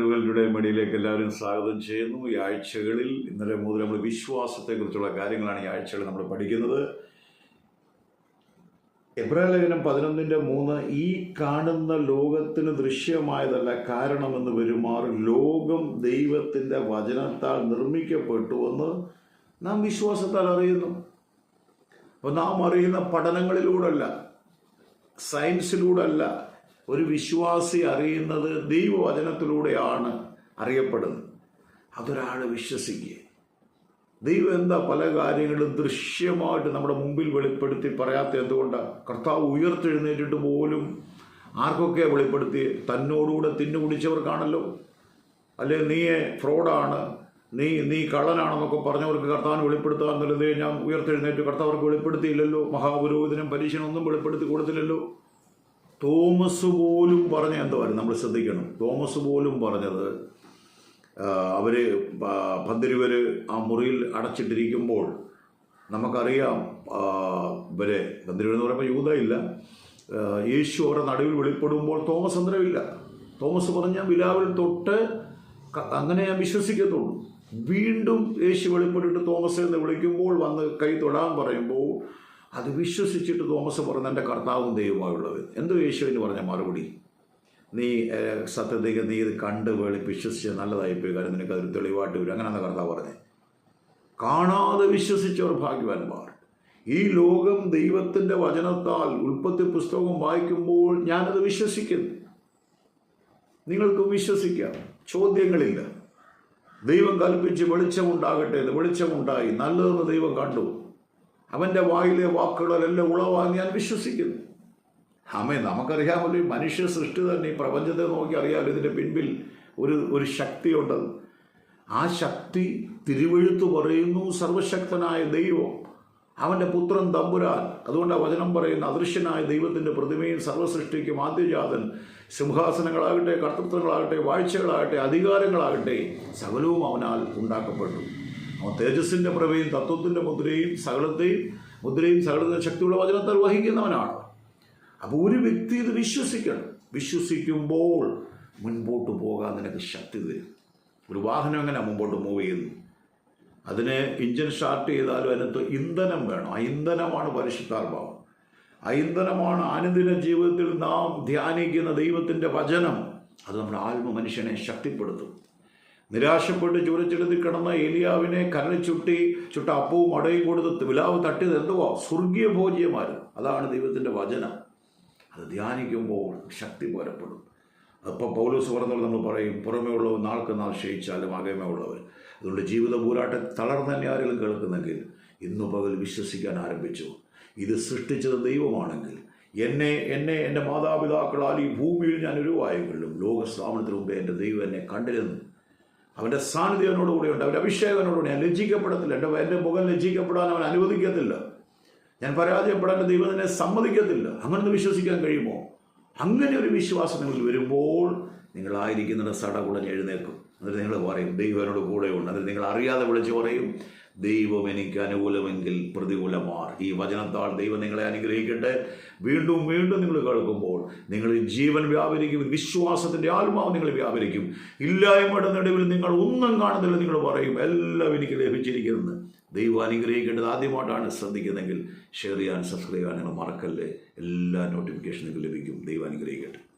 ട്രിവൽയുടെ മടിയിലേക്ക് എല്ലാവരും സ്വാഗതം ചെയ്യുന്നു. ഈ ആഴ്ചകളിൽ ഇന്നലെ മുതൽ നമ്മൾ വിശ്വാസത്തെക്കുറിച്ചുള്ള കാര്യങ്ങളാണ് ഈ ആഴ്ചകളിൽ നമ്മൾ പഠിക്കുന്നത്. എബ്രാഹിം ലേഖനം പതിനൊന്നിന്റെ മൂന്ന് ഈ കാണുന്ന ലോകത്തിന് ദൃശ്യമായതല്ല കാരണമെന്ന് വരുമാർ ലോകം ദൈവത്തിന്റെ വചനത്താൽ നിർമ്മിക്കപ്പെട്ടുവെന്ന് നാം വിശ്വാസത്താൽ അറിയുന്നു. അപ്പോൾ നാം അറിയുന്ന പഠനങ്ങളിലൂടെയല്ല സയൻസിലൂടെ അല്ല ഒരു വിശ്വാസി അറിയുന്നത് ദൈവവചനത്തിലൂടെയാണ് അറിയപ്പെടുന്നത്. അതൊരാൾ വിശ്വസിക്കുക. ദൈവം എന്താ പല കാര്യങ്ങളും ദൃശ്യമായിട്ട് നമ്മുടെ മുമ്പിൽ വെളിപ്പെടുത്തി പറയാത്ത എന്തുകൊണ്ടാണ് കർത്താവ് ഉയർത്തെഴുന്നേറ്റിട്ട് പോലും ആർക്കൊക്കെ വെളിപ്പെടുത്തി തന്നോടുകൂടെ തിന്നു കുടിച്ചവർക്കാണല്ലോ. അല്ലെ നീയെ ഫ്രോഡാണ്. നീ നീ കള്ളനാണെന്നൊക്കെ പറഞ്ഞവർക്ക് കർത്താവിന് വെളിപ്പെടുത്താൻ എന്നുള്ളത് ഞാൻ ഉയർത്തെഴുന്നേറ്റ് കർത്താവർക്ക് വെളിപ്പെടുത്തിയില്ലല്ലോ. മഹാപുരോഹിതനും പരീക്ഷനൊന്നും വെളിപ്പെടുത്തി കൊടുത്തില്ലല്ലോ. തോമസ് പോലും പറഞ്ഞ എന്തുവായിരുന്നു നമ്മൾ ശ്രദ്ധിക്കണം. തോമസ് പോലും പറഞ്ഞത് അവർ പന്തിരുവർ ആ മുറിയിൽ അടച്ചിട്ടിരിക്കുമ്പോൾ നമുക്കറിയാം ഇവരെ പന്തിരുവർ എന്ന് പറയുമ്പോൾ യൂതയില്ല. യേശു അവരുടെ നടുവിൽ വെളിപ്പെടുമ്പോൾ തോമസ് അന്തരമില്ല തോമസ് പറഞ്ഞ വിലാവിൽ തൊട്ട് അങ്ങനെ ഞാൻ വിശ്വസിക്കത്തുള്ളൂ. വീണ്ടും യേശു വെളിപ്പെട്ടിട്ട് തോമസ് എന്ന് വിളിക്കുമ്പോൾ വന്ന് കൈ തൊടാൻ പറയുമ്പോൾ അത് വിശ്വസിച്ചിട്ട് തോമസ് പറഞ്ഞ എന്റെ കർത്താവും ദൈവമായുള്ളത് എന്തോ യേശുവിന് പറഞ്ഞ മറുപടി? നീ സത്യത്തേക്ക് നീ ഇത് കണ്ട് വേളി വിശ്വസിച്ച് നല്ലതായി പോയി. കാര്യം നിനക്ക് അതൊരു തെളിവായിട്ട് വരും. അങ്ങനെയാണ് കർത്താവ് പറഞ്ഞത് കാണാതെ വിശ്വസിച്ചവർ ഭാഗ്യവാന്മാർ. ഈ ലോകം ദൈവത്തിന്റെ വചനത്താൽ ഉൽപ്പത്തി പുസ്തകം വായിക്കുമ്പോൾ ഞാനത് വിശ്വസിക്കുന്നു. നിങ്ങൾക്ക് വിശ്വസിക്കാം. ചോദ്യങ്ങളില്ല. ദൈവം കൽപ്പിച്ച് വെളിച്ചമുണ്ടാകട്ടെ എന്ന് വെളിച്ചമുണ്ടായി. നല്ലതെന്ന് ദൈവം കണ്ടു. അവന്റെ വായിലെ വാക്കുകളെല്ലാം ഉളവാൻ ഞാൻ വിശ്വസിക്കുന്നു. അമ്മേ നമുക്കറിയാമല്ലോ ഈ മനുഷ്യ സൃഷ്ടി തന്നെ ഈ പ്രപഞ്ചത്തെ നോക്കി അറിയാമല്ലോ ഇതിന്റെ പിൻപിൽ ഒരു ഒരു ശക്തിയുണ്ടത് ആ ശക്തി തിരുവഴുത്തു പറയുന്നു സർവശക്തനായ ദൈവം. അവന്റെ പുത്രൻ തമ്പുരാൻ. അതുകൊണ്ട് ആ വചനം പറയുന്ന അദൃശ്യനായ ദൈവത്തിന്റെ പ്രതിമയും സർവസൃഷ്ടിക്കും ആദ്യജാതൻ. സിംഹാസനങ്ങളാകട്ടെ കർത്തൃത്വങ്ങളാകട്ടെ വാഴ്ചകളാകട്ടെ അധികാരങ്ങളാകട്ടെ സകലവും അവനാൽ ഉണ്ടാക്കപ്പെട്ടു. തേജസ്സിന്റെ പ്രഭയും തത്വത്തിന്റെ മുദ്രയും സകലത്തെയും മുദ്രയും സകലത്തെ ശക്തിയുള്ള വചനത്താൽ വഹിക്കുന്നവനാണ് അപ്പോൾ ഒരു വ്യക്തി ഇത് വിശ്വസിക്കണം. വിശ്വസിക്കുമ്പോൾ മുൻപോട്ട് പോകാൻ നിനക്ക് ശക്തി തരും. ഒരു വാഹനം എങ്ങനെ മുമ്പോട്ട് മൂവ് ചെയ്യുന്നു? അതിന് ഇഞ്ചിൻ സ്റ്റാർട്ട് ചെയ്താലും അതിനകത്ത് ഇന്ധനം വേണം. ആ ഇന്ധനമാണ് പരിശുദ്ധാത്മാവ്. ആ ഇന്ധനമാണ് അനുദിന ജീവിതത്തിൽ നാം ധ്യാനിക്കുന്ന ദൈവത്തിന്റെ വചനം. അത് നമ്മുടെ ആത്മ മനുഷ്യനെ ശക്തിപ്പെടുത്തും. നിരാശപ്പെട്ട് ചുരച്ചെടുത്തി കിടന്ന ഏലിയാവിനെ കരളി ചുട്ടി ചുട്ട അപ്പവും അടയും കൊടുത്ത് വിലാവ് തട്ടിയത് എന്തുവാ? സ്വർഗീയ ഭോജ്യമായിരുന്നു അതാണ് ദൈവത്തിന്റെ വചനം. അത് ധ്യാനിക്കുമ്പോൾ ശക്തി പോരപ്പെടും. അപ്പോൾ പൗലോസ് പറഞ്ഞവർ നമ്മൾ പറയും പുറമേ ഉള്ളവർ നാൾക്ക് നാൾ ക്ഷയിച്ചാലും അകമേ ഉള്ളവർ. അതുകൊണ്ട് ജീവിത പോരാട്ടം തളർന്ന ആരെങ്കിലും കേൾക്കുന്നെങ്കിൽ ഇന്നു പകൽ വിശ്വസിക്കാൻ ആരംഭിച്ചു. ഇത് സൃഷ്ടിച്ചത് ദൈവമാണെങ്കിൽ എന്നെ എന്നെ എന്റെ മാതാപിതാക്കളാൽ ഈ ഭൂമിയിൽ ഞാൻ ഉരുവായെങ്കിലും ലോക ലോകസ്ഥാപനത്തിന് മുമ്പേ എന്റെ ദൈവം എന്നെ കണ്ടിരുന്നു അവന്റെ സാന്നിധ്യം എന്നോട് കൂടെയുണ്ട് അവന്റെ അഭിഷേകം എന്നോട് കൂടെ. ഞാൻ ലജ്ജിക്കപ്പെടത്തില്ല. എന്റെ എന്റെ മുഖം ലജ്ജിക്കപ്പെടാൻ അവൻ അനുവദിക്കത്തില്ല. ഞാൻ പരാജയപ്പെടാൻ ദൈവം എന്നെ സമ്മതിക്കത്തില്ല. അങ്ങനെ വിശ്വസിക്കാൻ കഴിയുമോ? അങ്ങനെ ഒരു വിശ്വാസം നിങ്ങൾ വരുമ്പോൾ നിങ്ങളായിരിക്കുന്നിട സടകുടഞ്ഞ് എഴുന്നേൽക്കും. എന്നിട്ട് നിങ്ങൾ പറയും ദൈവനോട് കൂടെ കൂടെയുണ്ട്. എന്നിട്ട് നിങ്ങൾ അറിയാതെ വിളിച്ച് പറയും ദൈവം എനിക്ക് അനുകൂലമെങ്കിൽ പ്രതികൂലമാർ. ഈ വചനത്താൽ ദൈവം നിങ്ങളെ അനുഗ്രഹിക്കട്ടെ. വീണ്ടും വീണ്ടും നിങ്ങൾ കേൾക്കുമ്പോൾ നിങ്ങൾ ജീവൻ വ്യാപരിക്കും വിശ്വാസത്തിന്റെ ആത്മാവ് നിങ്ങൾ വ്യാപരിക്കും. ഇല്ലായ്മയുടെ നടുവിൽ നിങ്ങൾ ഒന്നും കാണുന്നില്ല നിങ്ങൾ പറയും. എല്ലാം എനിക്ക് ലഭിച്ചിരിക്കുന്നത് ദൈവം അനുഗ്രഹിക്കേണ്ടത് ആദ്യമായിട്ടാണ് ശ്രദ്ധിക്കുന്നതെങ്കിൽ ഷെയർ ചെയ്യാൻ സബ്സ്ക്രൈബ് ചെയ്യാൻ നിങ്ങൾ മറക്കല്ലേ? എല്ലാ നോട്ടിഫിക്കേഷനും ലഭിക്കും. ദൈവം അനുഗ്രഹിക്കട്ടെ.